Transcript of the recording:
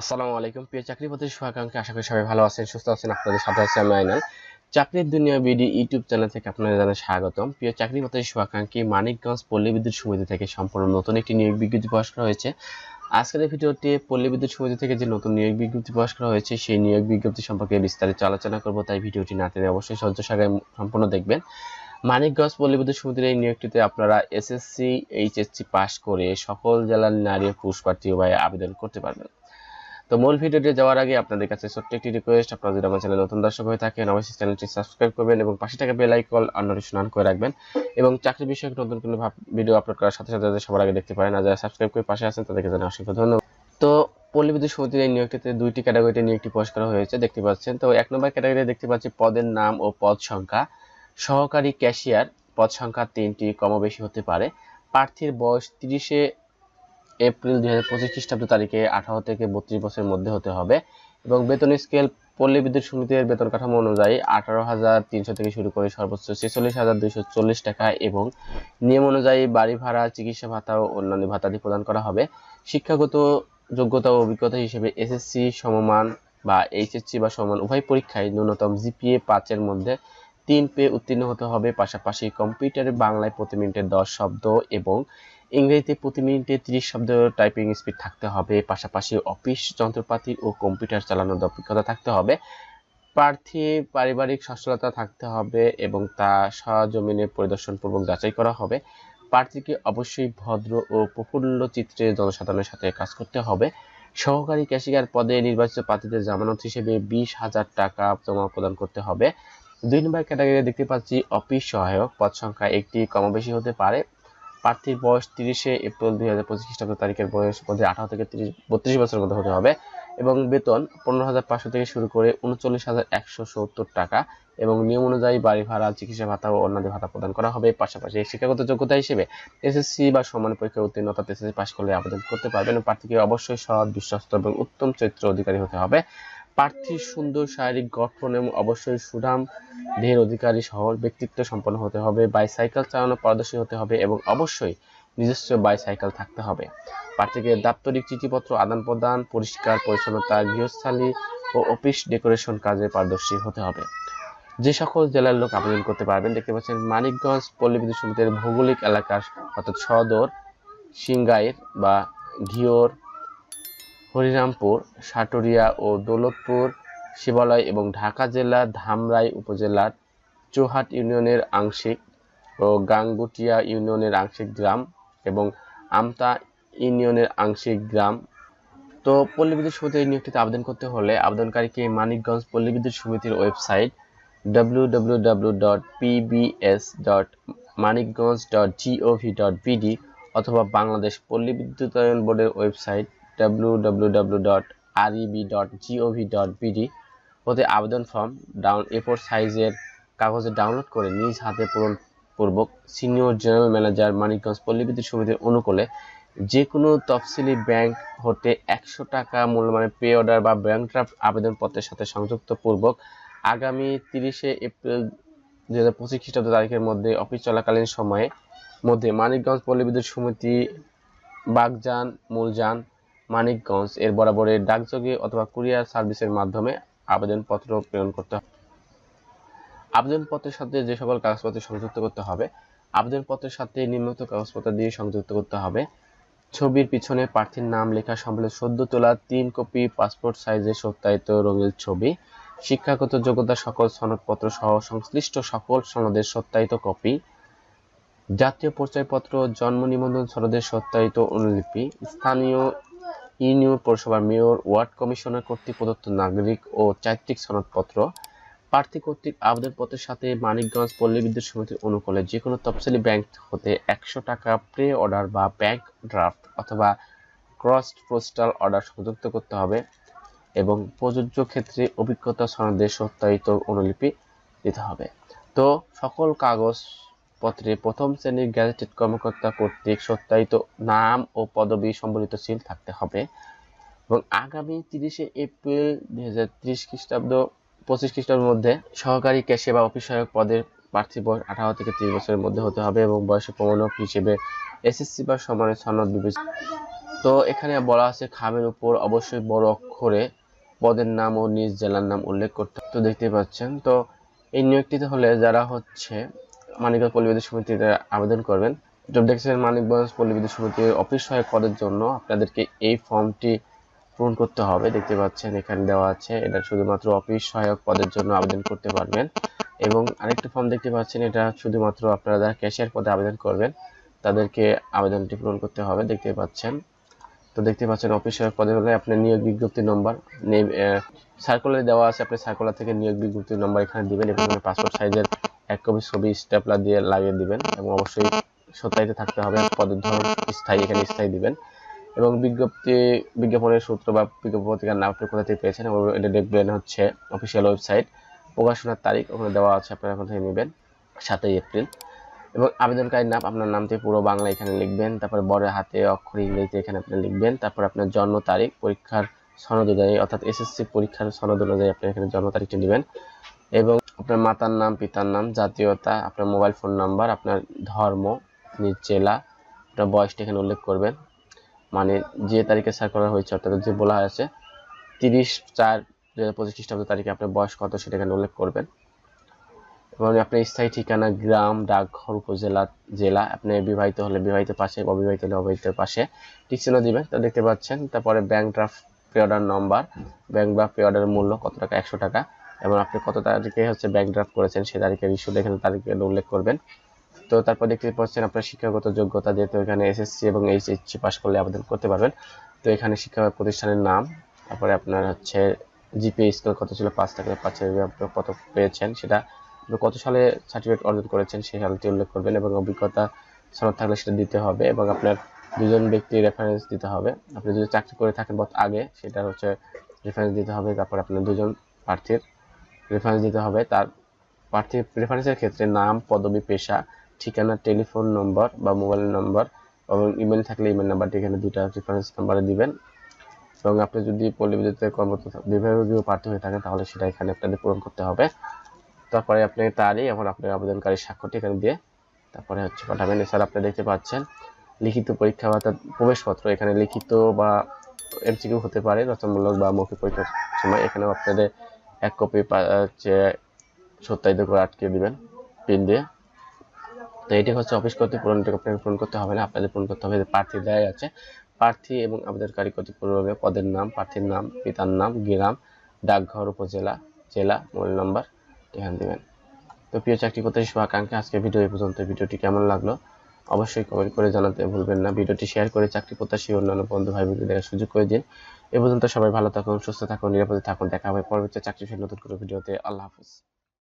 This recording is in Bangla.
আসসালামু আলাইকুম। প্রিয় চাকরি প্রত্যাশী শুভাকাঙ্ক্ষী, আশা করি সবাই ভালো আছেন, সুস্থ আছেন, আপনাদের সাথে আছি আমি আইনাল। চাকরির দুনিয়া বিডি ইউটিউব চ্যানেল থেকে আপনাদের জানাই স্বাগতম। প্রিয় চাকরি প্রত্যাশী শুভাকাঙ্ক্ষী, মানিকগঞ্জ পল্লী বিদ্যুৎ সমিতি থেকে সম্পূর্ণ নতুন একটি নিয়োগ বিজ্ঞপ্তি প্রকাশ করা হয়েছে। আজকের এই ভিডিওটি পল্লী বিদ্যুৎ সমিতি থেকে যে নতুন নিয়োগ বিজ্ঞপ্তি প্রকাশ করা হয়েছে, সেই নিয়োগ বিজ্ঞপ্তি সম্পর্কে বিস্তারিত আলোচনা করব, তাই ভিডিওটি না টেনে অবশ্যই সহ্য সাগায় সম্পূর্ণ দেখবেন। মানিকগঞ্জ পল্লী বিদ্যুৎ সমিতির এই নিয়োগটিতে আপনারা এসএসসি, এইচএসসি পাস করে সকল জেলার নারী পুরুষ প্রার্থী আবেদন করতে পারবেন। তো মূল ভিডিওটি যাওয়ার আগে আপনাদের কাছে ছোট্ট একটি রিকোয়েস্ট আপনারা যদি আমার চ্যানেলে নতুন দর্শক হয়ে থাকেন, অবশ্যই চ্যানেলটি সাবস্ক্রাইব করবেন এবং পাশে থাকা bell icon on notification on করে রাখবেন। এবং চাকরি বিষয়ক নতুন কোনো ভিডিও আপলোড করার সাথে সাথে যাতে সবার আগে দেখতে পারেন আর যারা সাবস্ক্রাইব করে পাশে আছেন, তাদেরকে জানাই অসংখ্য ধন্যবাদ। তো পল্লী বিদ্যুৎ সমিতির এই নিয়োগটিতে দুইটি ক্যাটাগরিতে নিয়োগটি প্রকাশ করা হয়েছে, দেখতে পাচ্ছেন। তো এক নম্বর ক্যাটাগরিতে দেখতে পাচ্ছি পদের নাম ও পদ সংখ্যা। সহকারী ক্যাশিয়ার পদ সংখ্যা তিনটি কম বেশি হতে পারে। প্রার্থীর বয়স তিরিশে এপ্রিল দুই হাজার পঁচিশ খ্রিস্টাব্দ তারিখে আঠারো থেকে বত্রিশ বছরের মধ্যে হতে হবে এবং বেতন স্কেল পল্লী বিদ্যুৎ সমিতির বেতন কাঠামো অনুযায়ী আঠারো হাজার তিনশো থেকে শুরু করে সর্বোচ্চ ছেচল্লিশ হাজার দুইশো চল্লিশ টাকা এবং নিয়ম অনুযায়ী বাড়ি ভাড়া, চিকিৎসা ভাতা ও অন্যান্য ভাতাদি প্রদান করা হবে। শিক্ষাগত যোগ্যতা ও অভিজ্ঞতা হিসেবে এসএসসি সমমান বা এইচএসসি বা সমান উভয় পরীক্ষায় ন্যূনতম জিপিএ পাঁচের মধ্যে তিন পেয়ে উত্তীর্ণ হতে হবে। পাশাপাশি কম্পিউটারে বাংলায় প্রতি মিনিটে দশ শব্দ এবং ইংরেজিতে প্রতি মিনিটে তিরিশ শব্দ টাইপিং স্পিড থাকতে হবে, পাশাপাশি অফিস যন্ত্রপাতি ও কম্পিউটার চালানোর দক্ষতা থাকতে হবে, প্রার্থী পারিবারিক সচ্ছলতা থাকতে হবে এবং তা সজমিনে পরিদর্শনপূর্বক যাচাই করা হবে। প্রার্থীকে অবশ্যই ভদ্র ও প্রফুল্ল চিত্রে জনসাধারণের সাথে কাজ করতে হবে। সহকারী ক্যাশিয়ার পদে নির্বাচিত প্রার্থীদের জামানত হিসেবে বিশ হাজার টাকা জমা প্রদান করতে হবে। দুই নম্বর ক্যাটাগরি দেখতে পাচ্ছি অফিস সহায়ক, পদ সংখ্যা একটি, কমবেশি হতে পারে। প্রার্থীর বয়স তিরিশে এপ্রিল দুই হাজার পঁচিশ খ্রিস্টাব্দ তারিখের বয়স মধ্যে আঠারো থেকে তিরিশ, বত্রিশ বছরের মধ্যে হতে হবে এবং বেতন পনেরো হাজার পাঁচশো থেকে শুরু করে উনচল্লিশ হাজার একশো সত্তর টাকা এবং নিয়ম অনুযায়ী বাড়ি ভাড়া, চিকিৎসা ভাতা ও অন্যান্য ভাতা প্রদান করা হবে। পাশাপাশি শিক্ষাগত যোগ্যতা হিসেবে এসএসসি বা সমান পরীক্ষায় উত্তীর্ণ অর্থাৎ এসএসসি পাশ করলে আবেদন করতে পারবেন। প্রার্থীকে অবশ্যই সৎ, বিশ্বস্ত এবং উত্তম চরিত্র অধিকারী হতে হবে। প্রার্থীর সুন্দর শারীরিক গঠন এবং অবশ্যই সুনাম, দেহের অধিকারী সহ ব্যক্তিত্ব সম্পন্ন হতে হবে বাইসাইকেল চালানো পারদর্শী হতে হবে এবং অবশ্যই নিজস্ব বাইসাইকেল থাকতে হবে। প্রার্থীকে দাপ্তরিক চিঠিপত্র আদান প্রদান, পরিষ্কার পরিচ্ছন্নতা, গৃহস্থালী ও অফিস ডেকোরেশন কাজে পারদর্শী হতে হবে। যে সকল জেলার লোক আবেদন করতে পারবেন, দেখতে পাচ্ছেন মানিকগঞ্জ পল্লী বিদ্যুৎ সমিতির ভৌগোলিক এলাকার অর্থাৎ সদর, সিংগাইর বা ঘিওর হরিরামপুর সাটুরিয়া ও দৌলতপুর শিবালয় এবং ঢাকা জেলার ধামরাই উপজেলার চৌহাট ইউনিয়নের আংশিক ও গাঙ্গুটিয়া ইউনিয়নের আংশিক গ্রাম এবং আমতা ইউনিয়নের আংশিক গ্রাম। তো পল্লী বিদ্যুৎ সমিতির নিয়োগটিতে আবেদন করতে হলে আবেদনকারীকে মানিকগঞ্জ পল্লী বিদ্যুৎ সমিতির ওয়েবসাইট www.pbs.manikganj.gov.bd অথবা বাংলাদেশ পল্লী বিদ্যুতায়ন বোর্ডের ওয়েবসাইট www.reb.gov.bd হতে আবেদন ফর্ম ডাউন এফোর সাইজের কাগজে ডাউনলোড করে নিজ হাতে পূরণ পূর্বক সিনিয়র জেনারেল ম্যানেজার মানিকগঞ্জ পল্লী বিদ্যুৎ সমিতির অনুকূলে যে কোনো তফসিলি ব্যাংক হতে একশো টাকা মূল্যমানের পে অর্ডার বা ব্যাংক ড্রাফট আবেদনপত্রের সাথে সংযুক্ত পূর্বক আগামী তিরিশে এপ্রিল দু হাজার পঁচিশ খ্রিস্টাব্দ তারিখের মধ্যে অফিস চলাকালীন সময়ে মধ্যে মানিকগঞ্জ পল্লী বিদ্যুৎ সমিতি, বাগজান, মূলজান মানিকগঞ্জ। এর বরাবরের ডাকযোগে অথবা কুরিয়ার সার্ভিসের মাধ্যমে আবেদনপত্র প্রেরণ করতে হবে। আবেদনপত্রের সাথে যে সকল কাগজপত্র সংযুক্ত করতে হবে, আবেদনপত্রের সাথে নিম্নত কাগজপত্র দিয়ে সংযুক্ত করতে হবে। ছবির পিছনে প্রার্থীর নাম, লেখা সম্বলে সদ্য তোলা, তিন কপি, পাসপোর্ট সাইজের সত্যায়িত রঙিন ছবি, শিক্ষাগত যোগ্যতা সকল সনদপত্র সহ সংশ্লিষ্ট সকল সনদের সত্যায়িত কপি, জাতীয় পরিচয়পত্র, জন্ম নিবন্ধন সনদের সত্যায়িত অনুলিপি, স্থানীয় ইউনিয়ন পৌরসভার মেয়র, ওয়ার্ড কমিশনার কর্তৃক প্রদত্ত নাগরিক ও চারিত্রিক সনদপত্র, প্রার্থী কর্তৃক আবেদনপত্রের সাথে মানিকগঞ্জ পল্লী বিদ্যুৎ সমিতির অনুকূলে যে কোনো তফসিলি ব্যাংক হতে একশো টাকা প্রে অর্ডার বা ব্যাংক ড্রাফট অথবা ক্রস পোস্টাল অর্ডার সংযুক্ত করতে হবে এবং প্রযোজ্য ক্ষেত্রে অভিজ্ঞতা সনদের সত্যায়িত অনুলিপি দিতে হবে। তো সকল কাগজ পত্রে প্রথম শ্রেণির গ্যাজেটেড কর্মকর্তা কর্তৃক সত্যায়িত নাম ও পদবি সম্বলিত সিল থাকতে হবে। এবং আগামী তিরিশে এপ্রিল দুই হাজার ত্রিশ খ্রিস্টাব্দ, পঁচিশ খ্রিস্টাব্দের মধ্যে সহকারী ক্যাশিয়ার বা অফিস সহায়ক পদের প্রার্থী বয়স আঠারো থেকে তিরিশ বছরের মধ্যে হতে হবে এবং বয়সের প্রমাণক হিসেবে এসএসসি বা সমানের সনদ বিবেচনা তো এখানে বলা আছে খামের উপর অবশ্যই বড় অক্ষরে পদের নাম ও নিজ জেলার নাম উল্লেখ করতে তো দেখতে পাচ্ছেন। তো এই নিয়োগটিতে হলে যারা হচ্ছে মানিকগঞ্জ পল্লীবিদ্যুৎ সমিতিতে আবেদন করবেন। তো দেখছেন মানিকগঞ্জ পল্লীবিদ্যুৎ সমিতির অফিস সহায়ক পদের জন্য আপনাদেরকে এই ফর্মটি পূরণ করতে হবে। দেখতে পাচ্ছেন, এখানে দেওয়া আছে, এটা শুধুমাত্র অফিস সহায়ক পদের জন্য আবেদন করতে পারবেন। এবং আরেকটা ফর্ম দেখতে পাচ্ছেন, এটা শুধুমাত্র আপনারা যারা ক্যাশিয়ার পদে আবেদন করবেন, তাদেরকে আবেদনটি পূরণ করতে হবে। দেখতে পাচ্ছেন, তো দেখতে পাচ্ছেন অফিস সহায়ক পদে হলে আপনার নিয়োগ বিজ্ঞপ্তি নম্বর সার্কুলারে দেওয়া আছে, আপনি সার্কুলার থেকে নিয়োগ বিজ্ঞপ্তি নম্বর এখানে দিবেন এবং পাসপোর্ট সাইজের এক কপি ছবি স্টেপলার দিয়ে লাগিয়ে দিবেন এবং অবশ্যই সত্যায়িত থাকতে হবে পদের ধরন স্থায়ী, এখানে স্থায়ী দিবেন। এবং বিজ্ঞপ্তি, বিজ্ঞাপনের সূত্র বা বিজ্ঞাপন পত্রিকার নাম আপনি কোথা থেকে পেয়েছেন এবং এটা দেখবেন হচ্ছে অফিসিয়াল ওয়েবসাইট প্রকাশনার তারিখ ওখানে দেওয়া আছে, আপনারা ওখান থেকে নেবেন সাতই এপ্রিল। এবং আবেদনকারীর নাম, আপনার নামটি পুরো বাংলা এখানে লিখবেন, তারপর বড় হাতে, অক্ষর ইংরেজিতে এখানে আপনি লিখবেন, তারপর আপনার জন্ম তারিখ, পরীক্ষার সনদ অনুযায়ী, অর্থাৎ এসএসসি পরীক্ষার সনদ অনুযায়ী আপনি এখানে জন্ম তারিখটি নেবেন। এবং আপনার মাতার নাম, পিতার নাম, জাতীয়তা, আপনার মোবাইল ফোন নাম্বার, আপনার ধর্ম নিজ জেলা, আপনার বয়সটা এখানে উল্লেখ করবেন। মানে যে তারিখে সার্কুলার হয়েছে, অর্থাৎ যে বলা হয়েছে, তিরিশ চার দু হাজার পঁচিশ খ্রিস্টাব্দ তারিখে আপনার বয়স কত সেটা এখানে উল্লেখ করবেন। এবং আপনার স্থায়ী ঠিকানা, গ্রাম, ডাকঘর, উপজেলা, জেলা, আপনি বিবাহিত হলে বিবাহিত পাশে, অবিবাহিত হলে অবিবাহিত পাশে, ঠিক চিহ্ন দিবেন, তা দেখতে পাচ্ছেন। তারপরে ব্যাংক ড্রাফট পে অর্ডার নম্বর ব্যাংক ড্রাফট পে অর্ডারের মূল্য কত টাকা? একশো টাকা। এবং আপনি কত তারিখে হচ্ছে ব্যাংক ড্রাফট করেছেন সেই তারিখের ইস্যু এখানে তারিখে উল্লেখ করবেন। তো তারপর দেখতে পাচ্ছেন আপনার শিক্ষাগত যোগ্যতা যেহেতু এখানে এসএসসি এবং এইচএসসি পাস করলে আবেদন করতে পারবেন। তো এখানে শিক্ষা প্রতিষ্ঠানের নাম, তারপরে আপনার হচ্ছে জিপিএ স্কোর কত ছিল, পাঁচ থেকে পাঁচের আপনি কত পেয়েছেন সেটা কত সালে সার্টিফিকেট অর্জন করেছেন সেই সালটি উল্লেখ করবেন এবং অভিজ্ঞতা সনদ থাকলে সেটা দিতে হবে এবং আপনার দুজন ব্যক্তির রেফারেন্স দিতে হবে। আপনি যদি চাকরি করে থাকেন বহুত আগে, সেটা হচ্ছে রেফারেন্স দিতে হবে। তারপর আপনার দুজন প্রার্থীর রেফারেন্স দিতে হবে। তার প্রার্থী রেফারেন্সের ক্ষেত্রে নাম, পদবি, পেশা, ঠিকানা টেলিফোন নম্বর বা মোবাইল নম্বর এবং ইমেল থাকলে ইমেল নাম্বারটি এখানে দুটা রেফারেন্স নাম্বারে দিবেন। এবং আপনি যদি পল্লী বিদ্যুতে কর্মরত বিভাগীয় প্রার্থী হয়ে থাকেন, তাহলে সেটা এখানে আপনাদের পূরণ করতে হবে। তারপরে আপনি তারই এখন আপনার আবেদনকারী স্বাক্ষরটি এখানে দিয়ে তারপরে হচ্ছে পাঠাবেন। এছাড়া আপনি দেখতে পাচ্ছেন, লিখিত পরীক্ষা বা তার প্রবেশপত্র এখানে লিখিত বা এমসিকিউ হতে পারে, রচনামূলক বা মৌখিক পরীক্ষার সময়। এখানেও আপনাদের এক কপি হচ্ছে সত্যায়িত করে আটকে দিবেন পিন দিয়ে। তো এটি হচ্ছে অফিস কর্তৃক পূরণটি আপনাকে পূরণ করতে হবে না, আপনাদের পূরণ করতে হবে। যে প্রার্থী দেয় আছে। প্রার্থী এবং আবেদনকারী কর্তৃক পূরণ হবে পদের নাম, প্রার্থীর নাম, পিতার নাম, গ্রাম, ডাকঘর, উপজেলা, জেলা, মোবাইল নাম্বার, এখানে দেবেন। তো প্রিয় চাকরি করতে শুভাকাঙ্ক্ষী আজকে ভিডিও এই পর্যন্ত। ভিডিওটি কেমন লাগল? অবশ্যই কমেন্ট করে জানাতে ভুলবেন না। ভিডিওটি শেয়ার করে চাকরি প্রত্যাশী অন্যান্য বন্ধু ভাই বোনদের দেখার সুযোগ করে দিন। এ পর্যন্ত সবাই ভালো থাকুন, সুস্থ থাকুন, নিরাপদে থাকুন। দেখা হবে পরবর্তী চাকরি নতুন কোনো ভিডিওতে। আল্লাহ হাফিজ।